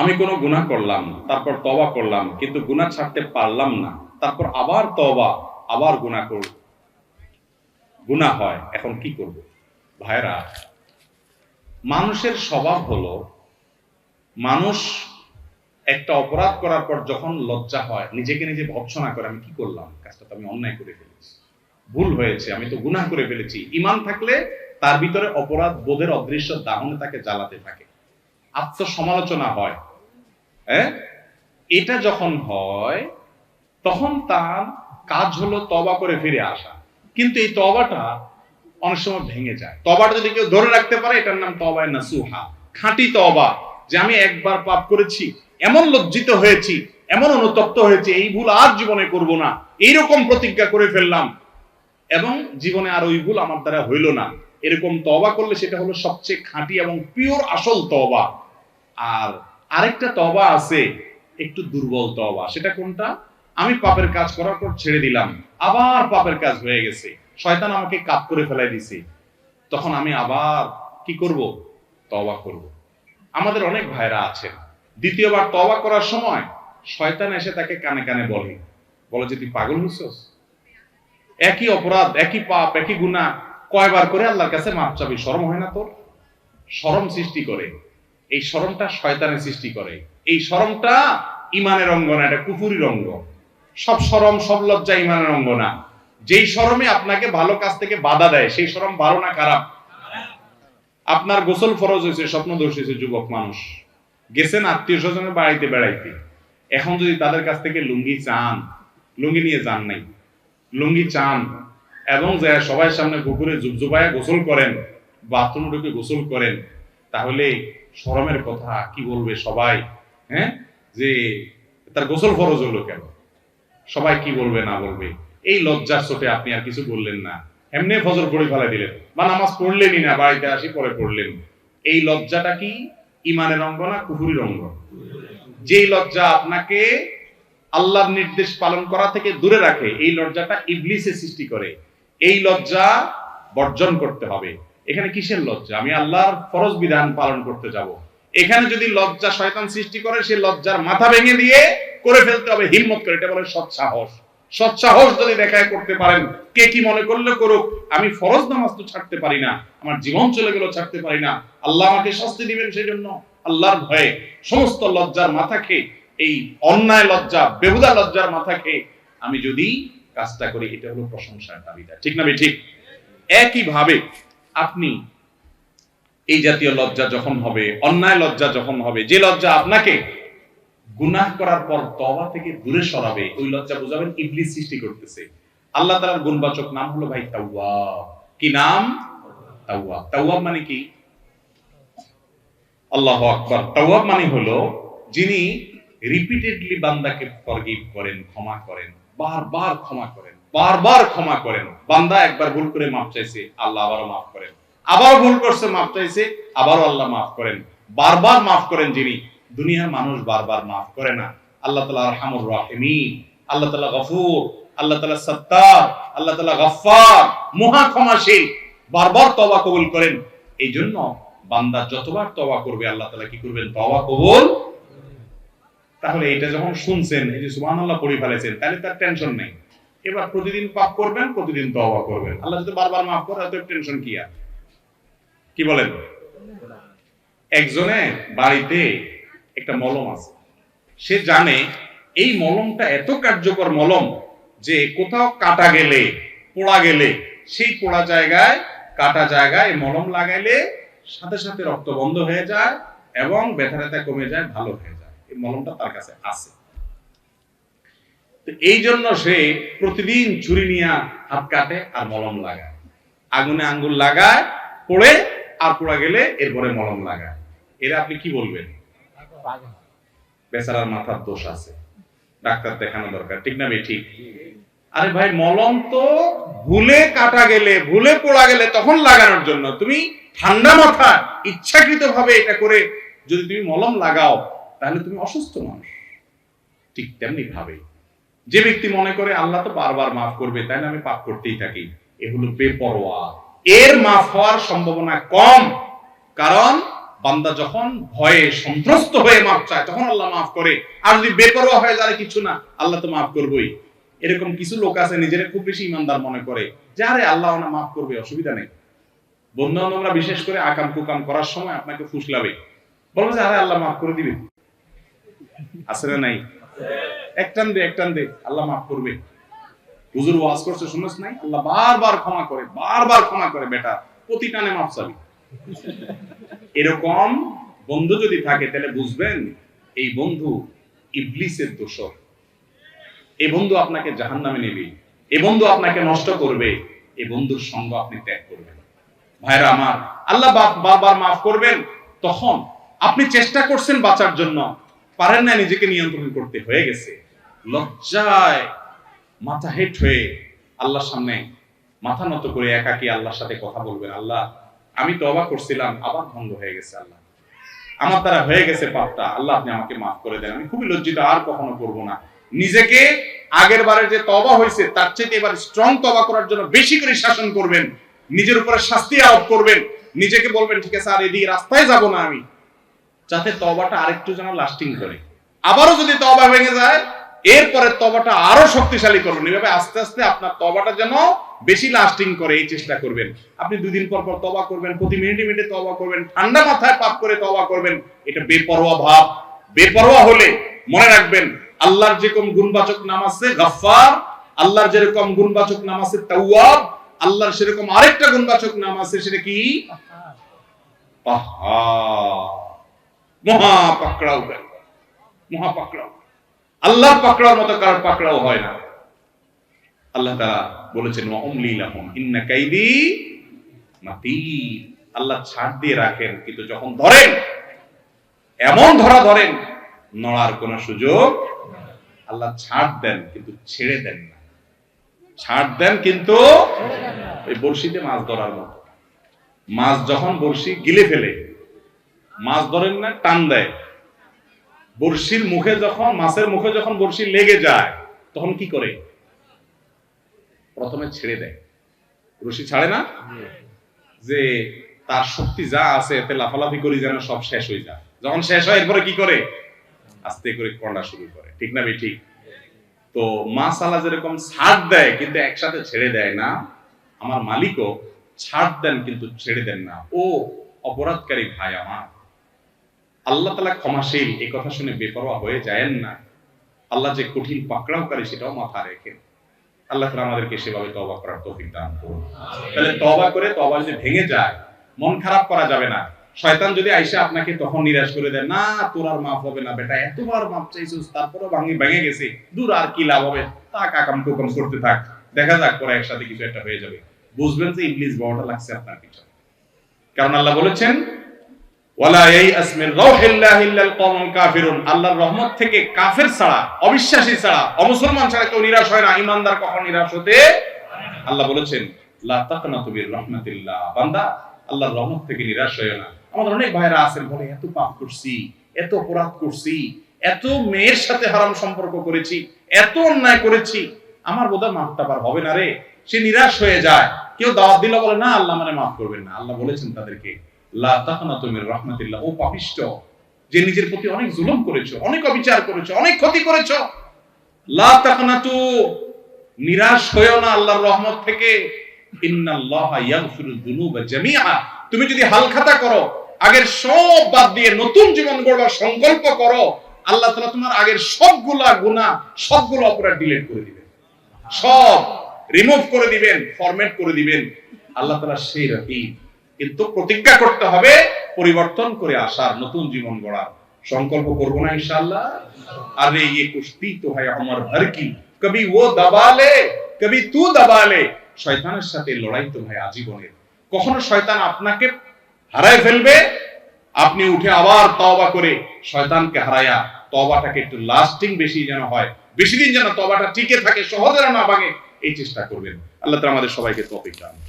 আমি কোনো গুনাহ করলাম, তারপর তবা করলাম, কিন্তু গুনাহ ছাড়তে পারলাম না। তারপর আবার তবা আবার গুনাহ করব। গুনাহ হয়, এখন কি করব? ভাইরা মানুষের স্বভাব হলো, মানুষ একটা অপরাধ করার পর যখন লজ্জা হয়, নিজেকে নিজে ভৎসনা করে, আমি কি করলাম? কাজটা তো আমি অন্যায় করে ফেলেছি। ভুল হয়েছে, আমি তো গুনাহ করে ফেলেছি। ইমান থাকলে তার ভিতরে অপরাধ বোধের অদৃশ্য দাহনে তাকে জ্বালাতে থাকে। আত্মসমালোচনা হয় হ্যাঁ? এটা যখন হয়, তখন তার কাজ হলো তবা করে ফিরে আসা। কিন্তু এই তবাটা অনেক সময় ভেঙে যায়। তবাটা যদি কেউ ধরে রাখতে পারে, এটার নাম তবায় নাসুহা। খাঁটি তবা যে আমি একবার পাপ করেছি, এমন লজ্জিত হয়েছি, এমন অনুতপ্ত হয়েছে, এই ভুল আর জীবনে করব না, এইরকম প্রতিজ্ঞা করে ফেললাম। এবং জীবনে আর ওই ভুল আমার দ্বারা হইল না। এরকম তবা করলে সেটা হলো সবচেয়ে খাঁটি এবং পিওর আসল তবা আর আরেকটা তবা আছে, একটু দুর্বল তবা সেটা কোনটা? আমি পাপের কাজ করার পর ছেড়ে দিলাম, আবার পাপের কাজ হয়ে গেছে। শয়তান আমাকে কাপ করে ফেলাই দিছে। তখন আমি আবার কি করব? তবা করব। আমাদের অনেক ভাইরা আছেন। দ্বিতীয়বার তবা করার সময় শয়তান এসে তাকে কানে কানে বলে। বলে যে, তুই পাগল হইছস? একই অপরাধ, একই পাপ, একই গুনাহ। কয়বার করে আল্লাহর কাছে মাপ চাবি? শরম হয় না তোর? শরম সৃষ্টি করে। এই শরমটা শয়তানের সৃষ্টি করে। এই শরমটা ইমানের অঙ্গ না, এটা কুফুরির অঙ্গ। সব শরম সব লজ্জা ইমানের অঙ্গ না। যেই শরমে আপনাকে ভালো কাজ থেকে বাধা দেয়, সেই শরম ভালো না খারাপ। আপনার গোসল ফরজ হয়েছে স্বপ্ন দোষ হয়েছে, যুবক মানুষ। গেছেন আত্মীয় স্বজনের বাড়িতে বেড়াইতে। এখন যদি তাদের কাছ থেকে লুঙ্গি চান, লুঙ্গি নিয়ে যান নাই। লুঙ্গি চান এবং যে সবাই সামনে পুকুরে জুবজুবায়া গোসল করেন, বাথরুম ঢুকে গোসল করেন, তাহলে শরমের কথা, কি বলবে সবাই? হ্যাঁ? যে তার গোসল ফরজ হলো কেন? সবাই কি বলবে, না বলবে? এই লজ্জার চোটে আপনি আর কিছু বললেন না। এমনি ফজর পড়ে ফেলাই দিলেন। বা নামাজ পড়লেনই না, বাড়িতে আসি পরে পড়লেন। এই লজ্জাটা কি? ইমানের অঙ্গ না কুহুরির অঙ্গ? যেই লজ্জা আপনাকে আল্লাহর নির্দেশ পালন করা থেকে দূরে রাখে, এই লজ্জাটা ইবলিসে সৃষ্টি করে। এই লজ্জা বর্জন করতে হবে। এখানে কিসের লজ্জা? আমি আল্লাহর ফরজ বিধান পালন করতে যাব। এখানে যদি লজ্জা শয়তান সৃষ্টি করে, সে লজ্জার মাথা ভেঙে দিয়ে করে ফেলতে হবে, হিম্মত করে। এটা বলে সৎ সাহস। সৎ সাহস যদি দেখায় করতে পারেন, কে কি মনে করলে করুক, আমি ফরজ নামাজ তো ছাড়তে পারি না, আমার জীবন চলে গেল ছাড়তে পারি না। আল্লাহ আমাকে শাস্তি দিবেন সেই জন্য আল্লাহর ভয়ে সমস্ত লজ্জার মাথা খেয়ে, এই অন্যায় লজ্জা, বেহুদা লজ্জার মাথা খেয়ে আমি যদি কাজটা করি, এটা হলো প্রশংসার দাবিদার ঠিক না ভাই? ঠিক? একই ভাবে আপনি এই জাতীয় লজ্জা যখন হবে, অন্যায় লজ্জা যখন হবে, যে লজ্জা আপনাকে গুনাহ করার পর তবা থেকে দূরে সরাবে, ওই লজ্জা বুঝাবেন ইবলিস সৃষ্টি করতেছে। আল্লাহ তাআলার গুণবাচক নাম হলো ভাই তাওয়াব। কি নাম? তাওয়াব। তাওয়াব মানে কি? আল্লাহ আকবার। তাওয়াব মানে হলো যিনি রিপিটেডলি বান্দাকে ফরগিভ করেন, ক্ষমা করেন, বারবার ক্ষমা করেন। বারবার ক্ষমা করেন। বান্দা একবার ভুল করে মাফ চাইছে, আল্লাহ আবারও মাফ করেন। আবার ভুল করছে, মাফ চাইছে, আবারও আল্লাহ মাফ করেন। বারবার মাফ করেন যিনি। দুনিয়ার মানুষ বারবার মাফ করে না। আল্লাহ তালা রহমুর রাহিমিন, আল্লাহ তালা গফুর, আল্লাহ তালা সত্তার, আল্লাহ তালা গফার মহা ক্ষমাশীল। বারবার তবা কবুল করেন। এই জন্য বান্দা যতবার তবা করবে, আল্লাহ তালা কি করবেন? তবা কবুল তাহলে এটা যখন শুনছেন, এই যে সুবহান আল্লাহ পড়ে ফেলেছেন, তাহলে তার টেনশন নেই। এবার প্রতিদিন পাপ করবেন, প্রতিদিন তওবা করবেন। আল্লাহ যদি বারবার মাফ করে অতএব টেনশন কি আর? কি বলেন? একজনের বাড়িতে একটা মলম আছে। সে জানে এই মলমটা এত কার্যকর মলম যে কোথাও কাটা গেলে, পোড়া গেলে, সেই পোড়া জায়গায়, কাটা জায়গায় মলম লাগাইলে সাথে সাথে রক্ত বন্ধ হয়ে যায় এবং ব্যথা ব্যথা কমে যায়, ভালো হয়ে যায়। এই মলমটা তার কাছে আছে। এই জন্য সে প্রতিদিন ছুরি নিয়ে হাত কাটে আর মলম লাগায়। আগুনে আঙ্গুল লাগায় পড়ে আর পোড়া গেলে এরপরে মলম লাগায়। এরা আপনি কি বলবেন? বেচারার মাথার দোষ আছে। ডাক্তার দেখানো দরকার ঠিক না ভাই? ঠিক। আরে ভাই মলম তো ভুলে কাটা গেলে ভুলে পোড়া গেলে তখন লাগানোর জন্য। তুমি ঠান্ডা মাথা ইচ্ছাকৃত ভাবে এটা করে যদি তুমি মলম লাগাও তাহলে তুমি অসুস্থ মানুষ। ঠিক তেমনি ভাবে। যে ব্যক্তি মনে করে আল্লাহ তো বারবার মাফ করবে তাই না আমি পাপ করতেই থাকি। এ হলো বেপরোয়া। এর মাফ হওয়ার সম্ভাবনা কম, কারণ বান্দা যখন ভয়ে সন্ত্রস্ত হয়ে মাফ চায়, তখন আল্লাহ মাফ করে। আর যদি বেপরোয়া হয়ে যায় কিছু না, আল্লাহ তো মাফ করবেই। এরকম কিছু লোক আছে, নিজেরা খুব বেশি ইমানদার মনে করে যে, আরে আল্লাহ না মাফ করবে, অসুবিধা নেই। বন্ধু বান্ধবরা বিশেষ করে আকাম কুকাম করার সময় আপনাকে ফুসলাবে। বলব যে, আরে আল্লাহ মাফ করে দিবে। আছে না নাই? একটান দে একটান দে। আল্লাহ মাফ করবে। হুজুর ওয়াজ করছে নাই? আল্লাহ বারবার ক্ষমা করে, বারবার ক্ষমা করে, বেটা। মাফ চাবি। এরকম বন্ধু যদি থাকে, তাহলে বুঝবেন, এই বন্ধু ইবলিসের দোষর। এই বন্ধু আপনাকে জাহান নামে নেবে। এই বন্ধু আপনাকে নষ্ট করবে। এই বন্ধুর সঙ্গ আপনি ত্যাগ করবেন। ভাইরা আমার, আল্লাহ বারবার মাফ করবেন। তখন আপনি চেষ্টা করছেন বাঁচার জন্য। পারেন না নিজেকে নিয়ন্ত্রণ করতে, হয়ে গেছে। লজ্জায় মাথা হেট হয়ে আল্লাহর সামনে মাথা নত করে একাকি আল্লাহর সাথে কথা বলবেন। আল্লাহ, আমি তো অবাক করছিলাম, আবার ভঙ্গ হয়ে গেছে আল্লাহ। আমার দ্বারা হয়ে গেছে পাপটা, আল্লাহ আপনি আমাকে মাফ করে দেন। আমি খুবই লজ্জিত, আর কখনো করব না। নিজেকে আগের বারে যে তবা হয়েছে, তার চেয়ে এবার স্ট্রং তবা করার জন্য বেশি করে শাসন করবেন। নিজের উপরে শাস্তি আরোপ করবেন। নিজেকে বলবেন, ঠিক আছে, আর এদিকে রাস্তায় যাব না আমি। যাতে তবাটা আরেকটু যেন লাস্টিং করে। আবারও যদি তবা ভেঙে যায় এরপরে তবাটা আরও শক্তিশালী করবেন এভাবে আস্তে আস্তে আপনার তবাটা যেন বেশি লাস্টিং করে এই চেষ্টা করবেন। আপনি দুদিন পর পর তবা করবেন প্রতি মিনিটে মিনিটে তবা করবেন ঠান্ডা মাথায় পাপ করে তবা করবেন। এটা বেপরোয়া ভাব। বেপরোয়া হলে মনে রাখবেন আল্লাহর যেরকম গুণবাচক নাম আছে গাফফার আল্লাহর যেরকম গুণবাচক নাম আছে তাওয়াব আল্লাহর সেরকম আরেকটা গুণবাচক নাম আছে সেটা কি? পাহাড়। মহা পাকড়াও করে মহা পাকড়াও আল্লাহ মতো কার পাকড়াও হয় না? আল্লাহ তাআলা বলেছেন ইন্না কাইদি মাতিন। আল্লাহ ছাড় দিয়ে রাখেন, কিন্তু যখন ধরেন, এমন ধরা ধরেন, নড়ার কোনো সুযোগ আল্লাহ ছাড় দেন, কিন্তু ছেড়ে দেন না। ছাড় দেন, কিন্তু ওই বড়শিতে মাছ ধরার মতো। মাছ যখন বড়শি গিলে ফেলে মাছ ধরেন না, টান দেয়। বড়শির মুখে যখন, মাছের মুখে যখন বড়শি লেগে যায়, তখন কি করে? প্রথমে ছেড়ে দেয়। রশি ছাড়ে না? যে তার শক্তি যা আছে, এতে লাফালাফি করি যেন সব শেষ হয়ে যায়। যখন শেষ হয়, এরপরে কি করে? আস্তে করে কন্ডা শুরু করে। ঠিক না ঠিক তো মাছ আলা যেরকম ছাড় দেয়, কিন্তু একসাথে ছেড়ে দেয় না, আমার মালিকও ছাড় দেন, কিন্তু ছেড়ে দেন না। ও অপরাধকারী ভাই আমার। আল্লাহ তালা ক্ষমাশীল, এই কথা শুনে বেপরোয়া হয়ে যায়েন না। আল্লাহ যে কঠিন পাকড়াওকারী সেটাও মাথা রেখে আল্লাহ তালা আমাদেরকে সেভাবে তবা করার তৌফিক দান করুন। তাহলে তবা করে তবা যদি ভেঙে যায়, মন খারাপ করা যাবে না। শয়তান যদি আইসা আপনাকে তখন নিরাশ করে দেয়, না, তোর আর মাফ হবে না বেটা, এতবার মাপ চাইছিস, তারপরও ভাঙি, ভেঙে গেছে। দূর আর কি লাভ হবে? তা কাকাম কুকাম করতে থাক। দেখা যাক, পরে একসাথে কিছু একটা হয়ে যাবে। বুঝবেন যে ইংলিশ বড়টা লাগছে আপনার পিছনে। কারণ আল্লাহ বলেছেন আমাদের অনেক ভাইরা আছেন, বলে এত পাপ করছি, এত অপরাধ করছি, এত মেয়ের সাথে হারাম সম্পর্ক করেছি, এত অন্যায় করেছি, আমার বোধহয় মাফটা পার হবে না রে। সে নিরাশ হয়ে যায়। কেউ দাওয়াত দিল বলে, না, আল্লাহ মানে মাফ করবেন না। আল্লাহ বলেছেন তাদেরকে রাহমাতিল্লাহ। ও পাপিষ্ঠ যে নিজের প্রতি অনেক করেছ, অনেক অবিচার করেছ, অনেক ক্ষতি করেছ, লা নিরাশ না আল্লাহর রহমত থেকে। ইন্নাল্লাহা জামিআ। তুমি যদি হালখাতা করো, আগের সব বাদ দিয়ে নতুন জীবন গড়বার সংকল্প করো, আল্লাহ তাআলা তোমার আগের সবগুলা গুনাহ, সবগুলো অপরাধ ডিলিট করে দিবেন। সব রিমুভ করে দিবেন ফরম্যাট করে দিবেন। আল্লাহ তাআলা সেই রহিম কিন্তু প্রতিজ্ঞা করতে হবে পরিবর্তন করে আসার নতুন জীবন গড়ার সংকল্প করব না ইনশাআল্লাহ अरे ये कुश्ती तो है अमर भर की कभी वो दबा ले कभी तू दबा ले শয়তানের সাথে লড়াই তো ভাই আজীবনের কখনো শয়তান আপনাকে হারায় ফেলবে আপনি উঠে আবার তওবা করে শয়তানকে হারায়া তওবাটাকে একটু লাস্টিং বেশি যেন হয় বেশি দিন যেন তওবাটা টিকে থাকে সহজে যেন না ভাঙে এই চেষ্টা করবেন আল্লাহ তাআলা আমাদের সবাইকে তৌফিক দান করুন।